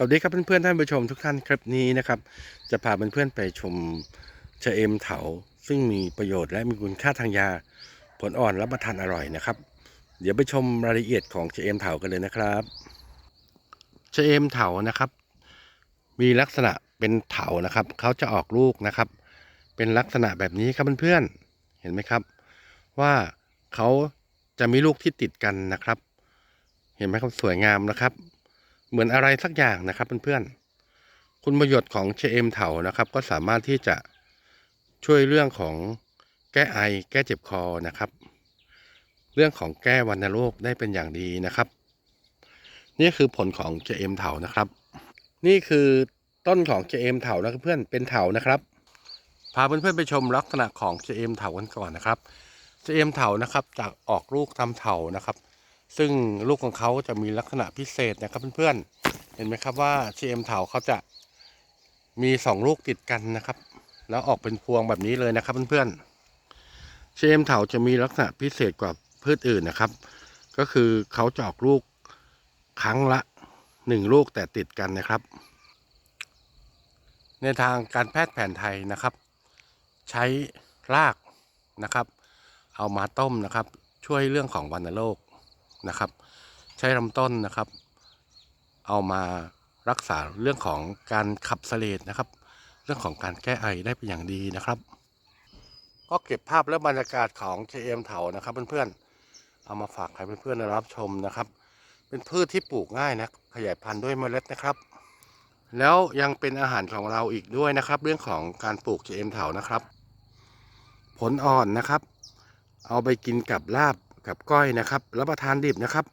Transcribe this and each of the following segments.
สวัสดีครับเพื่อนๆท่านผู้ชมทุกท่านคลิปนี้นะครับ จะพาเพื่อนๆไปชมชะเอมเถา ซึ่งมีประโยชน์และมีคุณค่าทางยาผลอ่อนรับประทานอร่อยนะครับ เดี๋ยวไปชมรายละเอียดของชะเอมเถากันเลยนะครับชะเอมเถานะครับ มีลักษณะเป็นเถานะครับเขาจะออกลูกนะครับ เป็นลักษณะแบบนี้ครับเพื่อนๆเห็นไหมครับ ว่าเขาจะมีลูกที่ติดกันนะครับ เห็นไหมครับสวยงามนะครับ เหมือนอะไรสักอย่างนะครับเพื่อนๆ คุณประโยชน์ของเชเอมเถานะครับ ก็สามารถที่จะช่วยเรื่องของแก้ไอ แก้เจ็บคอนะครับ เรื่องของแก้วัณโรคได้เป็นอย่างดีนะครับ นี่คือผลของเชเอมเถานะครับ นี่คือต้นของเชเอมเถานะเพื่อนเป็นเถานะครับพาเพื่อนๆไปชมลักษณะของเชเอ็มเถากันก่อนนะครับเชเอ็มเถานะครับจะออกลูกทำเถานะครับ ซึ่งลูกของเขาจะมีลักษณะพิเศษนะครับเพื่อนๆ เห็นไหมครับว่าเชมเถาเขาจะมีสองลูกติดกันนะครับ แล้วออกเป็นพวงแบบนี้เลยนะครับเพื่อนๆเชมเถาจะมีลักษณะพิเศษกว่าพืชอื่นนะครับ ก็คือเขาจะออกลูกครั้งละหนึ่งลูกแต่ติดกันนะครับ ในทางการแพทย์แผนไทยนะครับ ใช้รากนะครับ เอามาต้มนะครับ ช่วยเรื่องของวัณโรค นะครับ ใช้ลำต้นนะครับ เอามารักษาเรื่องของการขับเสลดนะครับ เรื่องของการแก้ไอได้เป็นอย่างดีนะครับ ก็เก็บภาพและบรรยากาศของเชเอมเถานะครับเพื่อนๆเอามาฝากให้เพื่อนๆได้รับชมนะครับ เป็นพืชที่ปลูกง่ายนะขยายพันธุ์ด้วยเมล็ดนะครับ แล้วยังเป็นอาหารของเราอีกด้วยนะครับ เรื่องของการปลูกเชเอมเถานะครับ ผลอ่อนนะครับ เอาไปกินกับลาบ กับก้อยนะครับรับประทานดิบนะครับ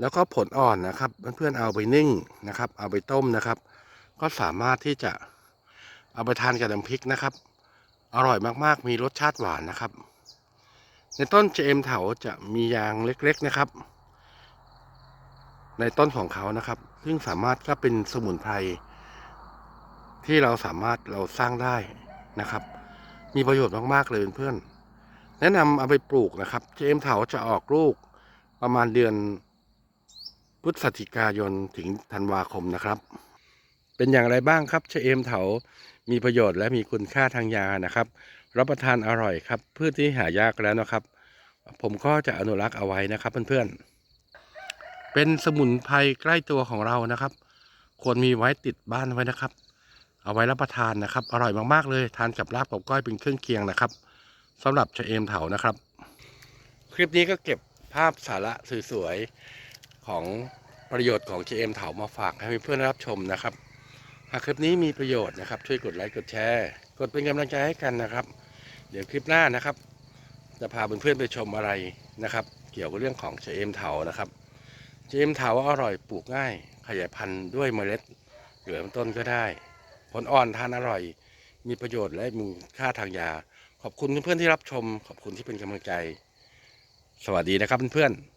แล้วก็ผลอ่อนนะครับ เพื่อนๆเอาไปนึ่งนะครับ เอาไปต้มนะครับ ก็สามารถที่จะเอาไปทานกับน้ำพริกนะครับ อร่อยมากๆ มีรสชาติหวานนะครับ ในต้นเจเอมเถาจะมียางเล็กๆนะครับ ในต้นของเขานะครับ ซึ่งสามารถก็เป็นสมุนไพรที่เราสามารถเราสร้างได้นะครับ มีประโยชน์มากๆเลยเพื่อนๆ แนะนำเอาไปปลูกนะครับ เจมเถาจะออกลูกประมาณเดือนพฤศจิกายนถึงธันวาคมนะครับ เป็นอย่างไรบ้างครับชเอมเถา มีประโยชน์และมีคุณค่าทางยานะครับ รับประทานอร่อยครับพืชที่หายากแล้วนะครับ ผมก็จะอนุรักษ์เอาไว้นะครับเพื่อนๆ เป็นสมุนไพรใกล้ตัวของเรานะครับ ควรมีไว้ติดบ้านไว้นะครับ เอาไว้รับประทานนะครับ อร่อยมากๆเลย ทานกับลาบกับก้อยเป็นเครื่องเคียงนะครับ สำหรับชะเอมเถานะครับ คลิปนี้ก็เก็บภาพสาระสวยๆของประโยชน์ของชะเอมเถามาฝากให้เพื่อนๆรับชมนะครับ หากคลิปนี้มีประโยชน์นะครับ ช่วยกดไลค์กดแชร์ กดเป็นกำลังใจให้กันนะครับ เดี๋ยวคลิปหน้านะครับ จะพาเพื่อนๆไปชมอะไรนะครับ เกี่ยวกับเรื่องของชะเอมเถานะครับชะเอมเถาอร่อยปลูกง่าย ขยายพันธุ์ด้วยเมล็ดเหลือต้นก็ได้ ผลอ่อนทานอร่อย มีประโยชน์และมีค่าทางยา ขอบคุณเพื่อนๆที่รับชม ขอบคุณที่เป็นกำลังใจ สวัสดีนะครับเพื่อนๆ